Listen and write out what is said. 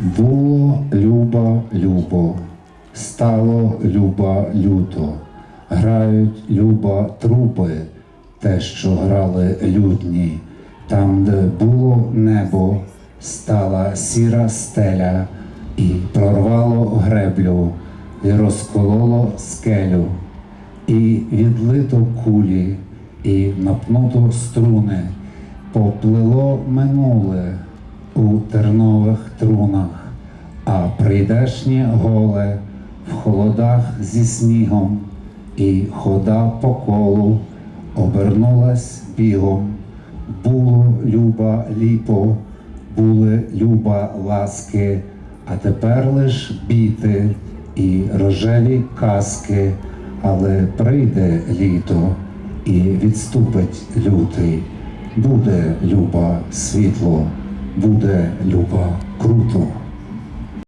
Було люба любо, стало люба люто, грають люба труби, те, що грали людні, там, де було небо, стала сіра стеля, і прорвало греблю, і розкололо скелю, і відлито кулі, і напнуто струни, поплило минуле тернових трунах, а прийдешнє голе в холодах зі снігом, і хода по колу обернулась бігом. Було люба ліпо, були люба ласки, а тепер лиш біти і рожеві казки, але прийде літо і відступить лютий. Буде люба світло, буде люба круто.